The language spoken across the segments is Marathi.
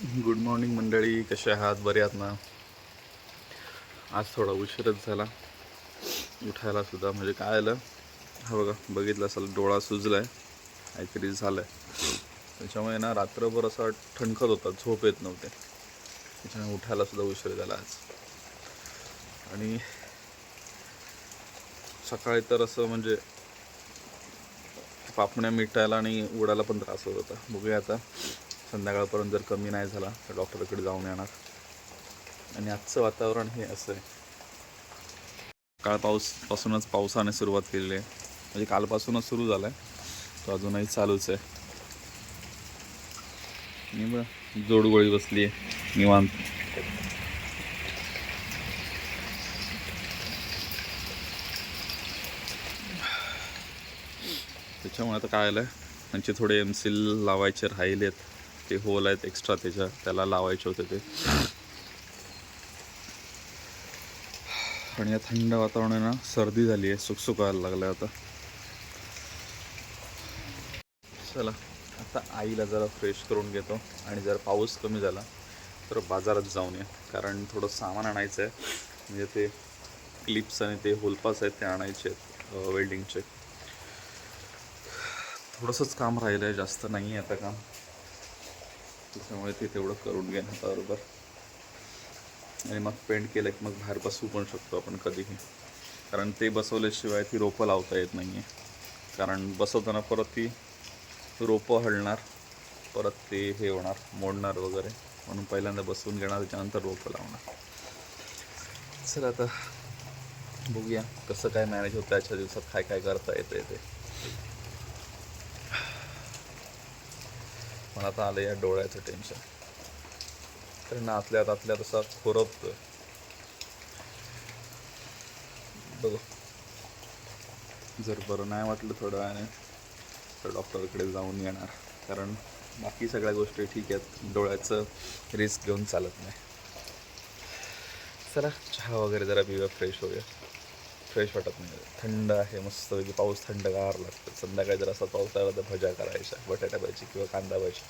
गुड मॉर्निंग मंडळी कसे आहात? बरे आहात ना? आज थोडा उशीरच झाला. उठायला सुद्धा म्हणजे काय आलं? हा बघा बघितलं असेल डोळा सुजलाय काहीतरी झालंय. त्याच्यामुळे ना रात्रभर असा ठणकत होता झोप येत नव्हते. त्याच्यामुळे उठायला सुद्धा उशीर झाला आज. आणि सकाळी तर असं म्हणजे पापण्या मिटायला आणि उडायला पण त्रास होत होता. बघूया आता. संध्याकाळपर्यंत जर कमी नाही झाला तर डॉक्टरकडे जाऊन येणार. आणि आजचं वातावरण हे असं आहे. काल पाऊसपासूनच पावसाने सुरुवात केलेली आहे. म्हणजे कालपासूनच सुरू झाला आहे तो अजूनही चालूच आहे. मी बघ जोडगोळी बसली आहे निवांत. त्याच्यामुळे आता काय आलं त्यांचे थोडे एम सील लावायचे राहिलेत. ते होल आहेत एक्स्ट्रा त्याच्या त्याला लावायचे होते ते. आणि या थंड वातावरणानं सर्दी झाली आहे सुकसुकायला व्हायला लागलं आता. चला आता आईला जरा फ्रेश करून घेतो. आणि जर पाऊस कमी झाला तर बाजारात जाऊन या. कारण थोडं सामान आणायचं आहे म्हणजे ते क्लिप्स आणि ते होलपास आहेत ते आणायचे आहेत वेल्डिंगचे थोडंसंच काम राहिलं आहे जास्त नाही आहे आता काम. त्याच्यामुळे ते तेवढं करून घेणं बरोबर. आणि मग पेंट केलं की मग बाहेर बसवू पण शकतो आपण कधीही. कारण ते बसवल्याशिवाय ती रोपं लावता येत नाही आहे कारण बसवताना परत ती रोपं हलणार परत ते हे होणार मोडणार वगैरे. म्हणून पहिल्यांदा बसवून घेणार त्याच्यानंतर रोपं लावणार. चल आता बघूया कसं काय मॅनेज होतं आजच्या दिवसात काय काय करता येतं ते. पण आता आलं या डोळ्याचं टेन्शन तर ना आतल्या तसा असा खोरपतोय. बघू. जर बरं नाही वाटलं थोडं वेळाने तर डॉक्टरकडे जाऊन येणार. कारण बाकी सगळ्या गोष्टी ठीक आहेत. डोळ्याचं रिस्क घेऊन चालत नाही. चला चहा वगैरे जरा पिऊया फ्रेश होऊया. फ्रेश वाटत नाही. थंड आहे मस्तपैकी पाऊस थंडगार लागतं. संध्याकाळी जर असा पाऊस आला तर भज्या करायच्या बटाटा भाजी किंवा कांदा भाजी.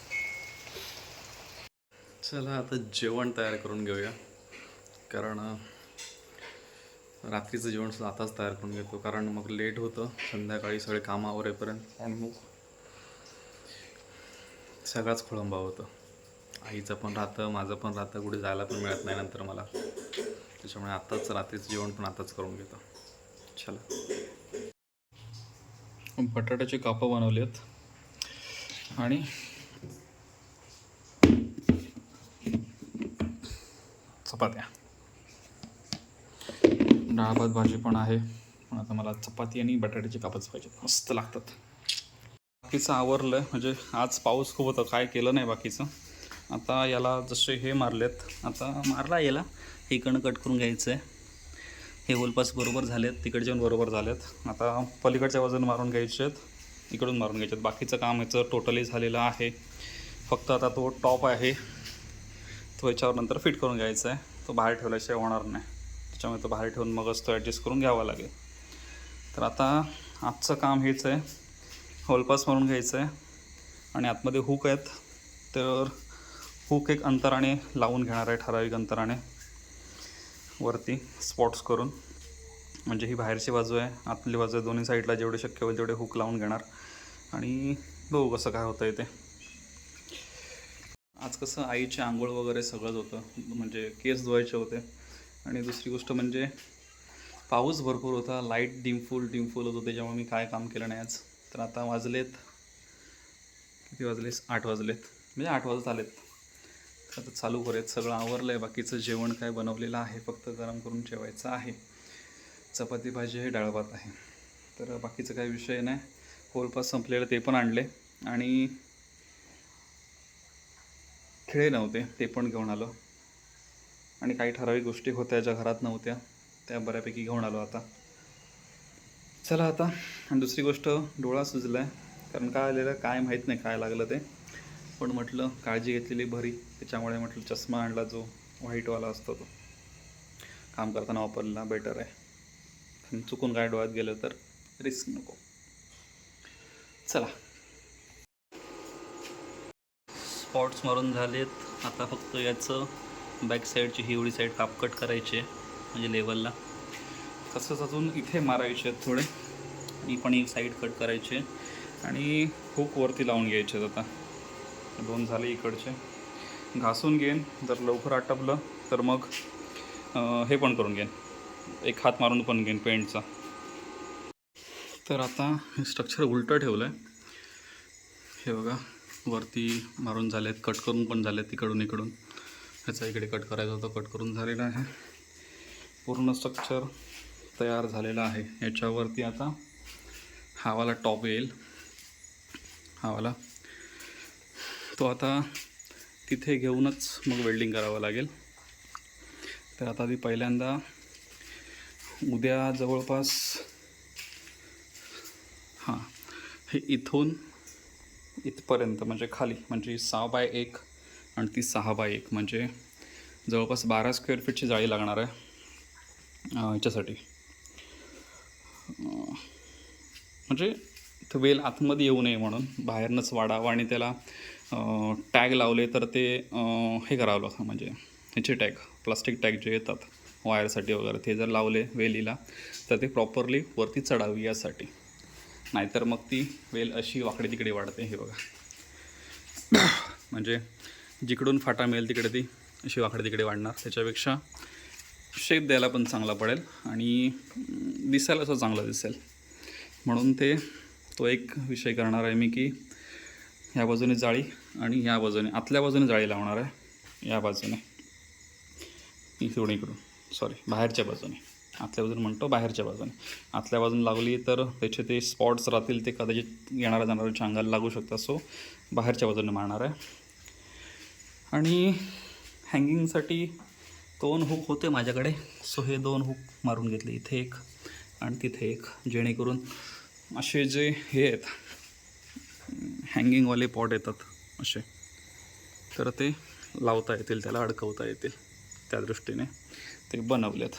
चला आता जेवण तयार करून घेऊया. कारण रात्रीचं जेवण सुद्धा आताच तयार करून घेतो. कारण मग लेट होतं. संध्याकाळी सगळे कामावर येईपर्यंत आणि मग सगळाच खोळंबा होतं. आईचं पण राहतं माझं पण राहतं. कुठे जायला पण मिळत नाही नंतर मला. त्याच्यामुळे आत्ताच रात्रीचं जेवण पण आताच करून घेतो. चला. बटाट्याचे कापं बनवले आहेत आणि चपात्या. डाळ भात भाजी पण आहे. पण आता मला चपाती आणि बटाट्याचे कापच पाहिजेत. मस्त लागतात. बाकीचं आवरलं म्हणजे आज पाऊस खूप होता. काय केलं नाही बाकीचं. आता याला जसे हे मारलेत. आता मारला याला. हे कट करून घ्यायचं आहे हे होलपास बरोबर झालेत तिकडचे पण बरोबर झालेत. आता पलीकडच्या वजन मारून घ्यायचे आहेत इकडून मारून घ्यायचे आहेत. बाकीचं काम याचं टोटली झालेलं आहे. फक्त आता तो टॉप आहे तो याच्यावर नंतर फिट करून घ्यायचा आहे. तो बाहेर ठेवल्याशिवाय होणार नाही. त्याच्यामुळे तो बाहेर ठेवून मगच तो ॲडजस्ट करून घ्यावा लागेल. तर आता आजचं काम हेच आहे. होलपास मारून घ्यायचं आहे. आणि आतमध्ये हुक आहेत. तर हुक एक अंतराने लावून घेणार आहे ठराविक अंतराने. वरती स्पॉट्स करून. म्हणजे ही बाहेरची बाजू आहे. आतली बाजू आहे. दोन्ही साईडला जेवढे शक्य होईल तेवढे हुक लावून घेणार. आणि बघू कसं काय होतं ते. आज कसं आईचे आंघोळ वगैरे सगळंच होतं. म्हणजे केस धुवायचे होते. आणि दुसरी गोष्ट म्हणजे पाऊस भरपूर होता. लाइट डिमफुल डिमफुल होतं. त्याच्यामुळे मी काय काम केलं नाही आज. तर आता वाजलेत. किती वाजले आठ वाजलेत. म्हणजे आठ वाजत आलेत. आता चालू करेत सगळं आवरलं आहे बाकीचं जेवण काय बनवलेलं आहे फक्त गरम करून जेवायचं आहे. चपाती भाजी हे डाळ भात आहे. तर बाकीचं काही विषय नाही. होलपास संपलेलं ते पण आणले. आणि खेळे नव्हते ते पण घेऊन आलो. आणि काही ठराविक गोष्टी होत्या ज्या घरात नव्हत्या त्या बऱ्यापैकी घेऊन आलो आता. चला आता. आणि दुसरी गोष्ट डोळा सुजला आहे कारण काय आलेलं काय माहीत नाही काय लागलं ते. पण म्हटलं काळजी घेतलेली भरी. त्याच्यामुळे म्हटलं चष्मा आणला जो व्हाईटवाला असतो तो. काम करताना वापरला बेटर आहे. आणि चुकून काय डोळ्यात गेलं तर रिस्क नको. चला. स्पॉट्स मारून झालेत. आता फक्त याचं बॅक साईडची ही एवढी साईड कापकट करायची आहे म्हणजे लेवलला तसंच अजून इथे मारायचे आहेत थोडे. ही पण एक साईड कट करायचे. आणि हुक वरती लावून घ्यायचे आहेत आता. दोन झाले इकडचे. घासून घेईन जर लवकर आटपलं तर मग हे पण करून घेईन. एक हात मारून पण घेईन पेंटचा. तर आता हे स्ट्रक्चर उलटं ठेवलं आहे हे बघा वरती मारून झाले आहेत कट करून पण झालेत तिकडून इकडून. ह्याचा इकडे कट करायचा होता कट करून झालेला आहे. पूर्ण स्ट्रक्चर तयार झालेला आहे. याच्यावरती आता हावाला टॉप येईल. हावाला तो आता तिथे घेऊनच मग वेल्डिंग करावं लागेल. तर आता ती पहिल्यांदा उद्या जवळपास हां हे इथून इथपर्यंत म्हणजे खाली म्हणजे सहा बाय एक आणि ती सहा बाय एक म्हणजे जवळपास बारा स्क्वेअर फीटची जाळी लागणार आहे याच्यासाठी. म्हणजे तो वेल आतमध्ये येऊ नये म्हणून बाहेरनंच वाढावं आणि त्याला टॅग लावले तर ते हे करावं लागतं म्हणजे ह्याचे टॅग प्लास्टिक टॅग जे येतात वायरसाठी वगैरे ते जर लावले वेलीला तर ते प्रॉपरली वरती चढावी यासाठी. नाहीतर मग ती वेल अशी वाकडे तिकडे वाढते हे बघा. म्हणजे जिकडून फाटा मिळेल तिकडे ती अशी वाकडे तिकडे वाढणार. त्याच्यापेक्षा शेप द्यायला पण चांगला पडेल आणि दिसायला असं चांगलं दिसेल. म्हणून ते तो एक विषय करणार आहे मी की ह्या बाजूने जाळी आणि ह्या बाजूने आतल्या बाजूने जाळी लावणार आहे. या बाजूने. इकडून इकडून सॉरी बाहेरच्या बाजूने. आतल्या बाजूने म्हणतो बाहेरच्या बाजूने. आतल्या बाजूने लागली तर त्याचे ते स्पॉट्स राहतील ते कदाचित येणाऱ्या जाणाऱ्याच्या अंगाला लागू शकतात. सो बाहेरच्या बाजूने मारणार आहे. आणि हँगिंगसाठी दोन हुक होते माझ्याकडे. सो हे दोन हुक मारून घेतले. इथे एक आणि तिथे एक. जेणेकरून असे जे हे आहेत हँगिंगवाले पॉट येतात असे. तर ते लावता येतील त्याला अडकवता येतील त्या दृष्टीने. ते बनवलेत.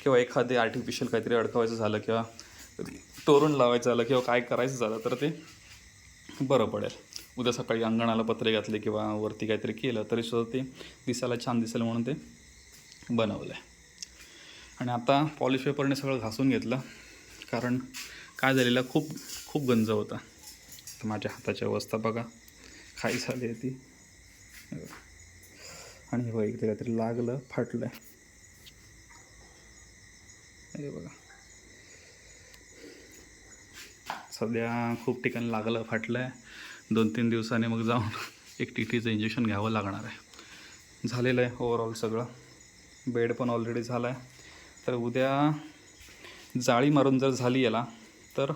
किंवा एखादे आर्टिफिशियल काहीतरी अडकवायचं झालं किंवा तोरण लावायचं झालं किंवा काय करायचं झालं तर ते बरं पडेल. उद्या सकाळी अंगणाला पत्रे घातले किंवा वरती काहीतरी केलं तरी सुद्धा ते दिसायला छान दिसेल म्हणून ते बनवलं आहे आणि आता पॉलिश पेपरने सगळं घासून घेतलं कारण काय झालेलं खूप खूप गंज होता. तर माझ्या हाताची अवस्था बघा. खाई झाली आहे ती. आणि हे बघा काहीतरी लागलं फाटलं हे बघा. सध्या खूप ठिकाणी लागलं फाटलं आहे दोन तीन दिवसाने मग जाऊन एक टी टीचं इंजेक्शन घ्यावं लागणार आहे. झालेलं आहे ओवरऑल सगळं. बेड पण ऑलरेडी झाला आहे तर उद्या जाळी मारून जर झाली याला तर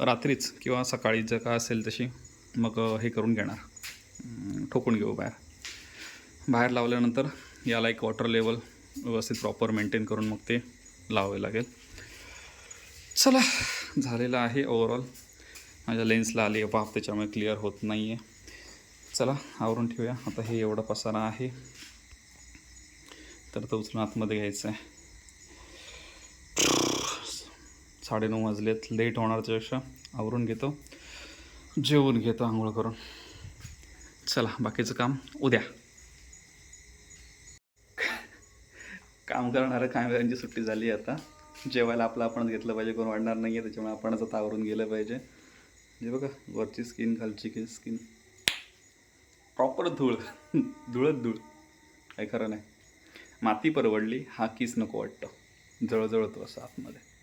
रात्रीच किंवा सकाळी जर का असेल तशी मग हे करून घेणार. ठोकून घेऊ बाहेर. बाहेर लावल्यानंतर याला एक वॉटर लेवल व्यवस्थित प्रॉपर मेंटेन करून मग ते लावावे लागेल. चला झालेलं आहे ओवरऑल माझ्या लेन्सला आली आहे पाप त्याच्यामुळे क्लिअर होत नाही आहे चला आवरून ठेवूया. आता हे एवढा पसारा आहे. तर तो उचलून आतमध्ये घ्यायचं आहे साडेनऊ वाजलेत. लेट होणार त्यापेक्षा आवरून घेतो. जेवून घेतो आंघोळ करून. चला बाकीचं काम उद्या. काम करणारं कामगारांची सुट्टी झाली आहे आता. जेवायला आपलं आपणच घेतलं पाहिजे. कोण वाढणार नाही आहे त्याच्यामुळे आपणच आता आवरून गेलं पाहिजे. हे बघा वरची स्किन खालची की स्किन प्रॉपर धूळ. धुळत धूळ. काही खरं नाही. माती परवडली हा किस नको वाटतं. जळजळतो असं आतमध्ये.